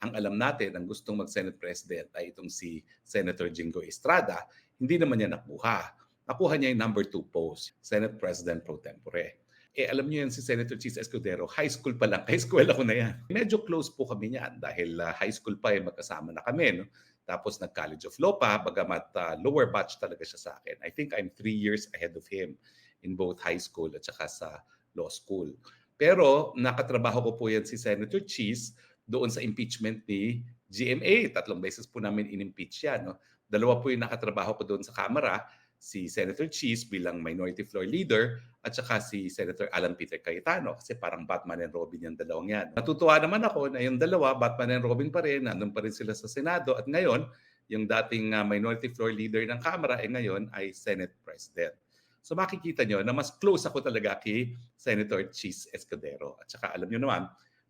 ang alam natin, ang gustong mag-Senate President ay itong si Senator Jingo Estrada, hindi naman niya nakuha. Nakuha niya yung number two post, Senate President pro tempore. Eh alam niyo yan si Senator Cheese Escudero, high school pa lang, high school ako na yan. Medyo close po kami niyan dahil uh, high school pa eh magkasama na kami. No? Tapos nag-College of Law pa, bagamat uh, lower batch talaga siya sa akin. I think I'm three years ahead of him in both high school at saka sa law school. Pero nakatrabaho ko po yan si Senator Cheese doon sa impeachment ni GMA. Tatlong beses po namin in-impeach yan. No? Dalawa po yung nakatrabaho ko doon sa Kamara si Senator Cheese bilang minority floor leader at saka si Senator Alan Peter Cayetano kasi parang Batman and Robin yung dalawang yan. Natutuwa naman ako na yung dalawa, Batman and Robin pa rin, nandun pa rin sila sa Senado at ngayon, yung dating uh, minority floor leader ng Kamara eh, ngayon ay Senate President. So makikita nyo na mas close ako talaga kay Senator Cheese Escudero. At saka alam nyo naman,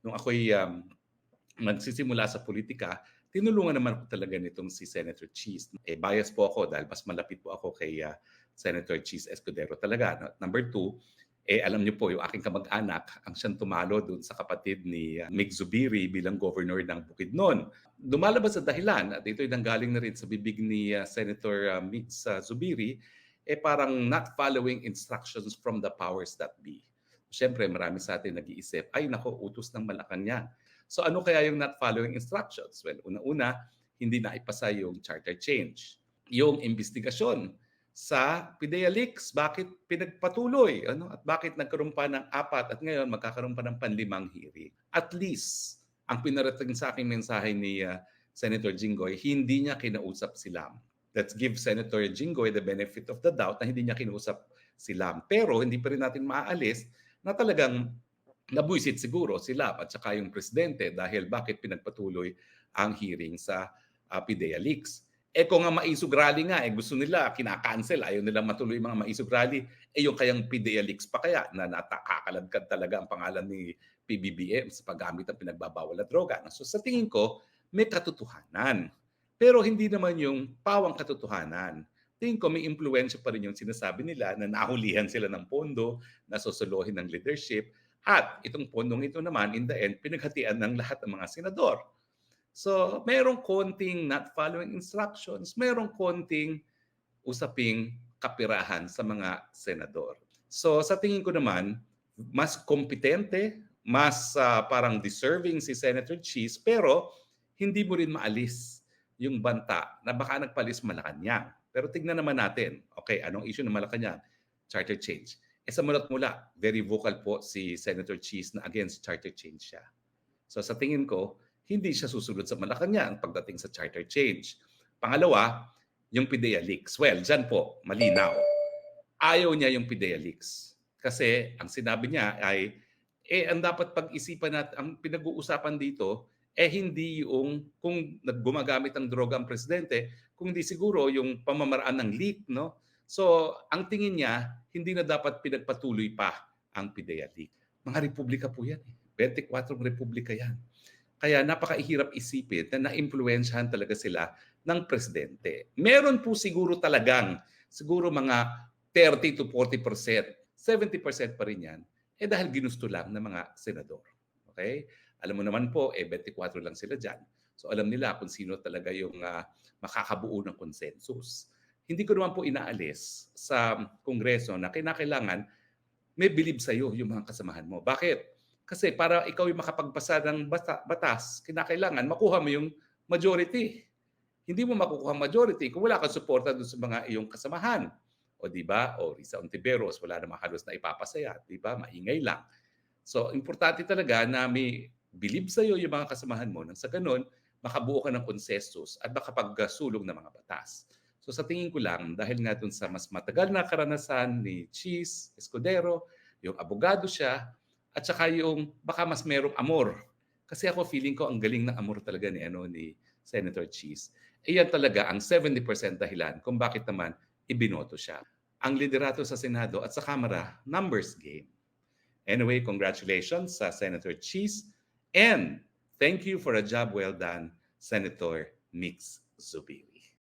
nung ako'y um, nagsisimula sa politika, tinulungan naman ako talaga nitong si Senator Cheese. Eh, bias po ako dahil mas malapit po ako kay uh, Senator Cheese Escudero talaga. No? Number two, eh alam niyo po, yung aking kamag-anak, ang siyang tumalo doon sa kapatid ni uh, Mig Zubiri bilang governor ng Bukidnon. Dumalabas sa dahilan, at ito'y nanggaling na rin sa bibig ni uh, Senator uh, Mig uh, Zubiri, eh parang not following instructions from the powers that be. Siyempre, marami sa atin nag-iisip, ay nako, utos ng Malacanang So ano kaya yung not following instructions? Well, una-una, hindi na ipasa yung charter change. Yung investigasyon sa PIDEA leaks, bakit pinagpatuloy? Ano? At bakit nagkaroon pa ng apat at ngayon magkakaroon pa ng panlimang hearing? At least, ang pinarating sa aking mensahe ni uh, Senator Jinggoy, hindi niya kinausap si Lam. Let's give Senator Jinggoy the benefit of the doubt na hindi niya kinausap si Lam. Pero hindi pa rin natin maaalis na talagang nabuisit siguro sila at saka yung presidente dahil bakit pinagpatuloy ang hearing sa uh, PIDEA leaks. Eh kung nga maisog rally nga, eh gusto nila, kinakancel, ayaw nilang matuloy mga maisog rally, eh yung kayang PIDEA leaks pa kaya na natakakalagkad talaga ang pangalan ni PBBM sa paggamit ng pinagbabawal na droga. So sa tingin ko, may katotohanan. Pero hindi naman yung pawang katotohanan. Tingin ko may impluensya pa rin yung sinasabi nila na nahulihan sila ng pondo, nasusuluhin ng leadership, at itong pondong ito naman, in the end, pinaghatian ng lahat ng mga senador. So, merong konting not following instructions, merong konting usaping kapirahan sa mga senador. So, sa tingin ko naman, mas kompetente, mas uh, parang deserving si Senator Cheese, pero hindi mo rin maalis yung banta na baka nagpalis Malacanang. Pero tignan naman natin, okay, anong issue ng Malacanang? Charter change eh sa mulat mula, very vocal po si Senator Cheese na against charter change siya. So sa tingin ko, hindi siya susunod sa Malacanang pagdating sa charter change. Pangalawa, yung PIDEA leaks. Well, dyan po, malinaw. Ayaw niya yung PIDEA leaks. Kasi ang sinabi niya ay, eh ang dapat pag-isipan natin, ang pinag-uusapan dito, eh hindi yung kung gumagamit ng droga ang presidente, kung hindi siguro yung pamamaraan ng leak, no? So, ang tingin niya, hindi na dapat pinagpatuloy pa ang PIDEA. Mga republika po yan. Eh. 24 republika yan. Kaya napakahirap isipin na na-impluensyahan talaga sila ng presidente. Meron po siguro talagang, siguro mga 30 to 40%, 70% pa rin yan, eh dahil ginusto lang ng mga senador. Okay? Alam mo naman po, eh 24 lang sila dyan. So alam nila kung sino talaga yung uh, makakabuo ng consensus hindi ko naman po inaalis sa Kongreso na kinakailangan may bilib sa iyo yung mga kasamahan mo. Bakit? Kasi para ikaw yung makapagbasa ng batas, kinakailangan makuha mo yung majority. Hindi mo makukuha majority kung wala kang suporta doon sa mga iyong kasamahan. O di ba? O Risa Ontiveros, wala namang halos na ipapasaya. Di ba? Maingay lang. So, importante talaga na may bilib sa iyo yung mga kasamahan mo nang sa ganun, makabuo ka ng konsensus at makapagsulong ng mga batas. So sa tingin ko lang, dahil nga dun sa mas matagal na karanasan ni Cheese Escudero, yung abogado siya, at saka yung baka mas merong amor. Kasi ako feeling ko ang galing ng amor talaga ni ano ni Senator Cheese. Iyan talaga ang 70% dahilan kung bakit naman ibinoto siya. Ang liderato sa Senado at sa Kamara, numbers game. Anyway, congratulations sa Senator Cheese and thank you for a job well done, Senator Mix Zubiri.